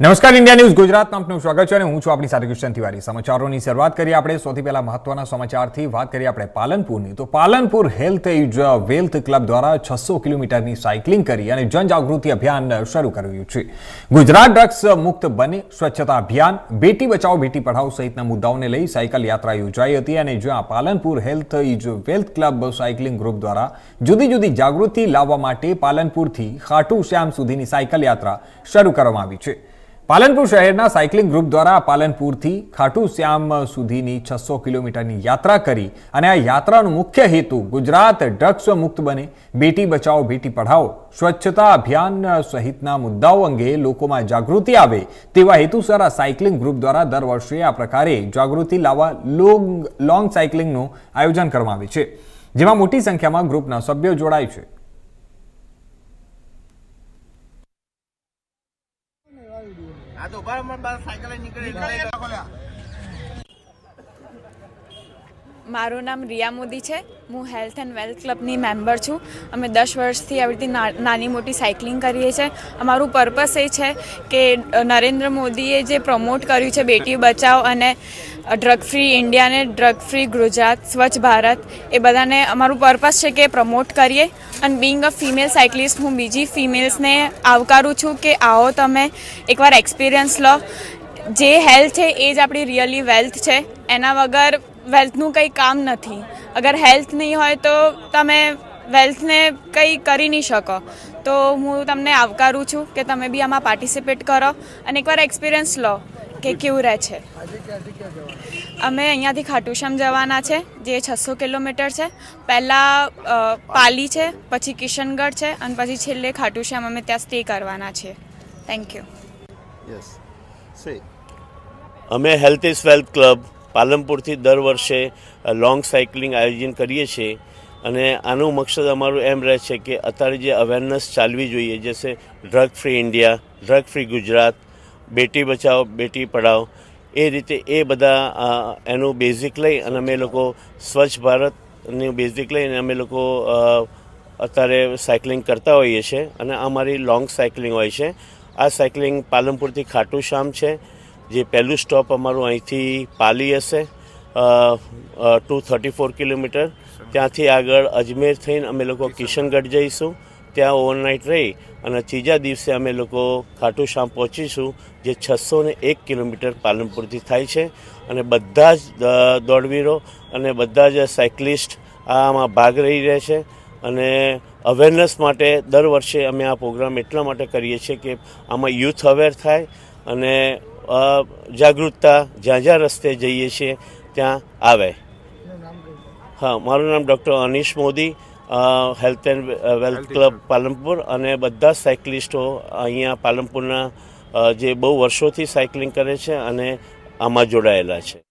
નમસ્કાર, India news ગુજરાતમાં આપનું સ્વાગત છે અને હું છું આપણી સાથે કૃષ્ણ તિવારી. સમાચારોની શરૂઆત કરીએ આપણે. સૌથી પહેલા મહત્વના સમાચારથી વાત કરીએ આપણે પાલનપુરની. તો Palanpur health is wealth club દ્વારા છસો કિલોમીટરની સાયકલિંગ કરી અને જનજાગૃતિ અભિયાન શરૂ કર્યું છે. ગુજરાત ડ્રગ્સ મુક્ત બને સ્વચ્છતા અભિયાન, બેટી બચાવો, બેટી પઢાઓ સહિતના મુદ્દાઓને લઈ સાયકલ યાત્રા યોજાઈ હતી અને જ્યાં Palanpur health is wealth club cycling group દ્વારા જુદી જુદી જાગૃતિ લાવવા માટે પાલનપુરથી ખાટુ શ્યામ સુધીની સાયકલ યાત્રા શરૂ કરવામાં આવી છે. પાલનપુર શહેરના સાયકલિંગ ગ્રુપ દ્વારા પાલનપુરથી ખાટુ શ્યામ સુધીની છસો કિલોમીટરની યાત્રા કરી અને આ યાત્રાનું મુખ્ય હેતુ ગુજરાત ડ્રગ્સ મુક્ત બને, બેટી બચાવો, બેટી પઢાઓ, સ્વચ્છતા અભિયાન સહિતના મુદ્દાઓ અંગે લોકોમાં જાગૃતિ આવે તેવા હેતુસર આ સાયકલિંગ ગ્રુપ દ્વારા દર વર્ષે આ પ્રકારે જાગૃતિ લાવવા લોંગ લોંગ સાયકલિંગનું આયોજન કરવામાં આવે છે. જેમાં મોટી સંખ્યામાં ગ્રુપના સભ્યો જોડાય છે. આ તો ઊભા રહો, મારે બહાર નીકળી. મારું નામ રિયા મોદી છે. હું હેલ્થ એન્ડ વેલ્થ ક્લબની મેમ્બર છું. અમે દસ વર્ષથી આવી રીતે ના- નાની મોટી સાયકલિંગ કરીએ છીએ. અમારું પર્પસ એ છે કે નરેન્દ્ર મોદીએ જે પ્રમોટ કર્યું છે બેટી બચાવ અને ડ્રગ ફ્રી ઇન્ડિયા અને ડ્રગ ફ્રી ગુજરાત, સ્વચ્છ ભારત, એ બધાને અમારું પર્પસ છે કે પ્રમોટ કરીએ. અને બિંગ અ ફિમેલ સાયકલિસ્ટ હું બીજી ફિમેલ્સને આવકારું છું કે આવો તમે એકવાર એક્સપિરિયન્સ લો. જે હેલ્થ છે, એ જ આપણી રિયલી વેલ્થ છે. એના વગર વેલ્થનું કંઈ કામ નથી. અગર હેલ્થ નહીં હોય તો તમે વેલ્થને કંઈ કરી નહીં શકો. તો હું તમને આવકારું છું કે તમે બી આમાં પાર્ટિસિપેટ કરો અને એકવાર એક્સપિરિયન્સ લો. કે કેવું રહે છે? અમે અહીંયાથી ખાટુશ્યામ જવાના છે જે છસો કિલોમીટર છે. પહેલાં પાલી છે પછી કિશનગઢ છે અને પછી છેલ્લે ખાટુશ્યામ અમે ત્યાં સ્ટે કરવાના છે થેન્ક યુ યસ અમે હેલ્થ ઇઝ વેલ્થ ક્લબ પાલનપુરથી દર વર્ષે લોંગ સાયકલિંગ આયોજન કરીએ છીએ. અને આનું મકસદ અમારું એમ રહે છે કે અત્યારે જે અવેરનેસ ચાલવી જોઈએ જેસે drug free India drug free Gujarat બેટી બચાવો બેટી પઢાઓ એ રીતે એ બધા એનું બેઝિક લઈ અને અમે લોકો સ્વચ્છ ભારતનું બેઝિક લઈને અમે લોકો અત્યારે સાયકલિંગ કરતા હોઈએ છીએ અને અમારી લોંગ સાયકલિંગ હોય છે. આ સાયકલિંગ પાલનપુરથી ખાટુ શ્યામ છે જે પહેલું સ્ટોપ અમારું અહીંથી પાલી હશે ટુ થર્ટી ફોર કિલોમીટર. ત્યાંથી આગળ અજમેર થઈને અમે લોકો કિશનગઢ જઈશું. ત્યાં ઓવરનાઇટ રહી અને ત્રીજા દિવસે અમે લોકો ખાટુ શ્યામ પહોંચીશું જે છસો ને એક કિલોમીટર પાલનપુરથી થાય છે. અને બધા જ દોડવીરો અને બધા જ સાયકલિસ્ટ આમાં ભાગ રહી રહે છે. અને અવેરનેસ માટે દર વર્ષે અમે આ પ્રોગ્રામ એટલા માટે કરીએ છીએ કે આમાં યુથ અવેર થાય અને જાગૃતતા જ્યાં જ્યાં રસ્તે જઈએ છીએ ત્યાં આવે. હા મારું નામ doctor Anish Modi health and wealth club Palanpur અને બધા સાયકલિસ્ટો અહીંયા પાલનપુરના જે બહુ વર્ષોથી સાયકલિંગ કરે છે અને આમાં જોડાયેલા છે.